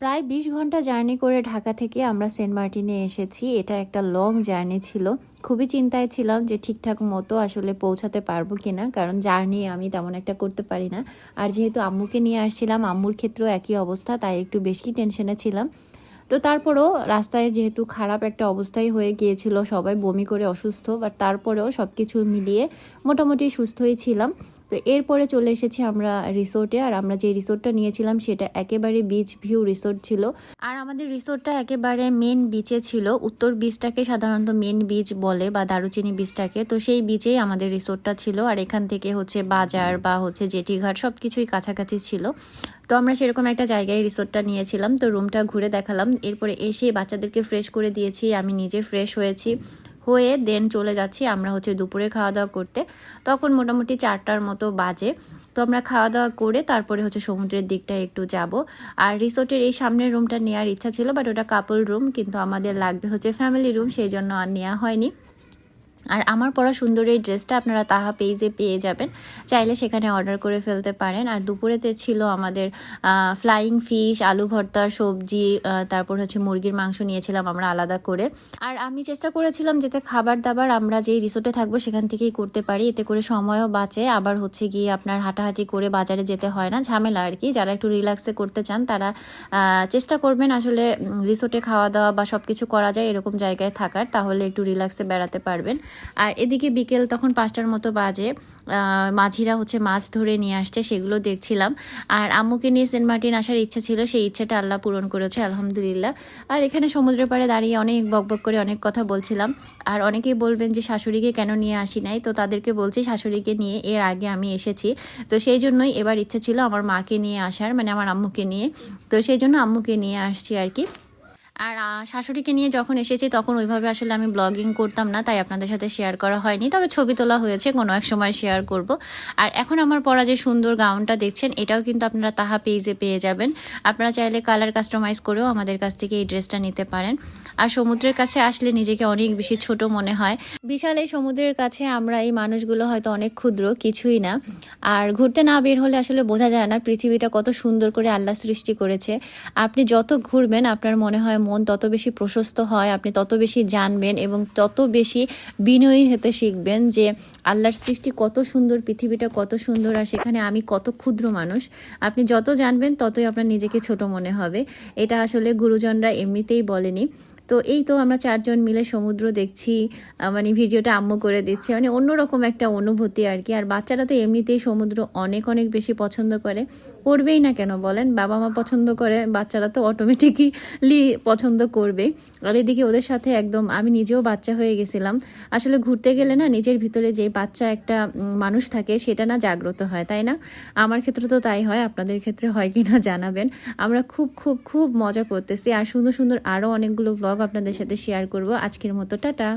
প্রায় বিশ ঘণ্টা জার্নি করে ঢাকা থেকে আমরা সেন্ট মার্টিনে এসেছি। এটা একটা লং জার্নি ছিল। খুবই চিন্তায় ছিলাম যে ঠিকঠাক মতো আসলে পৌঁছাতে পারব কিনা, কারণ জার্নি আমি তেমন একটা করতে পারি না। আর যেহেতু আম্মুকে নিয়ে আসছিলাম, আম্মুর ক্ষেত্রেও একই অবস্থা, তাই একটু বেশি টেনশনে ছিলাম। তো তারপরেও রাস্তায় যেহেতু খারাপ একটা অবস্থাই হয়ে গিয়েছিল, সবাই বমি করে অসুস্থ, বাট তারপরেও সব কিছু মিলিয়ে মোটামুটি সুস্থই ছিলাম। তো এরপরে চলে এসেছি আমরা রিসোর্টে, আর আমরা যে রিসোর্টটা নিয়েছিলাম সেটা একেবারে বিচ ভিউ রিসোর্ট ছিল। আর আমাদের রিসোর্টটা একেবারে মেন বিচে ছিল। উত্তর বিচটাকে সাধারণত মেন বিচ বলে বা দারুচিনি বিচটাকে তো সেই বিচেই আমাদের রিসোর্টটা ছিল। আর এখান থেকে হচ্ছে বাজার বা হচ্ছে জেটিঘাট সব কিছুই কাছাকাছি ছিল। তো আমরা সেরকম একটা জায়গায় রিসোর্টটা নিয়েছিলাম। তো রুমটা ঘুরে দেখালাম। এরপরে এসে বাচ্চাদেরকে ফ্রেশ করে দিয়েছি। আমি নিজে ফ্রেশ হয়েছি। হয়ে দেন চলে যাচ্ছি আমরা হচ্ছে দুপুরে খাওয়া দাওয়া করতে। তখন মোটামুটি চারটার মতো বাজে। তো আমরা খাওয়া দাওয়া করে তারপরে হচ্ছে সমুদ্রের দিকটা একটু যাব। আর রিসোর্টের এই সামনের রুমটা নেওয়ার ইচ্ছা ছিল বাট ওটা কাপল রুম কিন্তু আমাদের লাগবে হচ্ছে ফ্যামিলি রুম সেই জন্য আর নেওয়া হয়নি। আর আমার পরা সুন্দর এই ড্রেসটা আপনারা তাহা পেজে পেয়ে যাবেন। চাইলে সেখানে অর্ডার করে ফেলতে পারেন। আর দুপুরেতে ছিল আমাদের ফ্লাইং ফিশ আলু ভর্তা, সবজি তারপর হচ্ছে মুরগির মাংস নিয়েছিলাম আমরা আলাদা করে। আর আমি চেষ্টা করেছিলাম যাতে খাবার দাবার আমরা যেই রিসোর্টে থাকব সেখান থেকেই করতে পারি। এতে করে সময়ও বাঁচে। আবার হচ্ছে গিয়ে আপনার হাঁটাহাঁটি করে বাজারে যেতে হয় না। ঝামেলা আর কি। যারা একটু রিল্যাক্সে করতে চান তারা চেষ্টা করবেন আসলে রিসোর্টে খাওয়া দাওয়া বা সব কিছু করা যায় এরকম জায়গায় থাকার। তাহলে একটু রিল্যাক্সে বেড়াতে পারবেন। আর এদিকে বিকেল তখন পাঁচটার মতো বাজে মাঝিরা হচ্ছে মাছ ধরে নিয়ে আসছে, সেগুলো দেখছিলাম। আর আম্মুকে নিয়ে সেন্ট মার্টিন আসার ইচ্ছা ছিল, সেই ইচ্ছাটা আল্লাহ পূরণ করেছে, আলহামদুলিল্লাহ। আর এখানে সমুদ্রের পাড়ে দাঁড়িয়ে অনেক বকবক করে অনেক কথা বলছিলাম। আর অনেকেই বলবেন যে, শাশুড়িকে কেন নিয়ে আসি নাই? তো তাদেরকে বলছি, শাশুড়িকে নিয়ে এর আগে আমি এসেছি। তো সেই জন্যই এবার ইচ্ছা ছিল আমার মাকে নিয়ে আসার মানে আমার আম্মুকে নিয়ে। তো সেই জন্য আম্মুকে নিয়ে আসছি আর কি। আর শাশুড়িকে নিয়ে যখন এসেছি তখন ওইভাবে আসলে আমি ব্লগিং করতাম না, তাই আপনাদের সাথে শেয়ার করা হয়নি। তবে ছবি তোলা হয়েছে, কোনো এক সময় শেয়ার করব। আর এখন আমার পরা যে সুন্দর গাউনটা দেখছেন, এটাও কিন্তু আপনারা তাহা পেজে পেয়ে যাবেন। আপনারা চাইলে কালার কাস্টমাইজ করেও আমাদের কাছ থেকে এই ড্রেসটা নিতে পারেন। আর সমুদ্রের কাছে আসলে নিজেকে অনেক বেশি ছোট মনে হয়। বিশাল এই সমুদ্রের কাছে আমরা এই মানুষগুলো হয়তো অনেক ক্ষুদ্র, কিছুই না। আর ঘুরতে না বের হলে আসলে বোঝা যায় না পৃথিবীটা কত সুন্দর করে আল্লাহ সৃষ্টি করেছে। আপনি যত ঘুরবেন, আপনার মনে হয় মন তত বেশি প্রশস্ত হয়, আপনি তত বেশি জানবেন এবং তত বেশি বিনয়ী হতে শিখবেন যে আল্লাহর সৃষ্টি কত সুন্দর, পৃথিবীটা কত সুন্দর আর সেখানে আমি কত ক্ষুদ্র মানুষ। আপনি যত জানবেন ততই আপনার নিজেকে ছোট মনে হবে। এটা আসলে গুরুজনরা এমনিতেই বলেনি। তো এই তো আমরা চারজন মিলে সমুদ্র দেখছি মানে ভিডিওটা আম্মু করে দিচ্ছে মানে অন্যরকম একটা অনুভূতি আর কি। আর বাচ্চারা তো এমনিতেই সমুদ্র অনেক অনেক বেশি পছন্দ করে। করবেই না কেন বলেন? বাবা মা পছন্দ করে, বাচ্চারা তো অটোমেটিকলি পছন্দ করবে। আর এদিকে ওদের সাথে একদম, আমি নিজেও বাচ্চা হয়ে গেছিলাম। আসলে ঘুরতে গেলে না নিজের ভিতরে যে বাচ্চা একটা মানুষ থাকে সেটা না জাগ্রত হয়, তাই না? আমার ক্ষেত্রে তো তাই হয়, আপনাদের ক্ষেত্রে হয় কি না জানাবেন। আমরা খুব খুব খুব মজা করতেছি। আর সুন্দর সুন্দর আরও অনেকগুলো ব্লগ আপনাদের সাথে শেয়ার করব। আজকের মতো টাটা।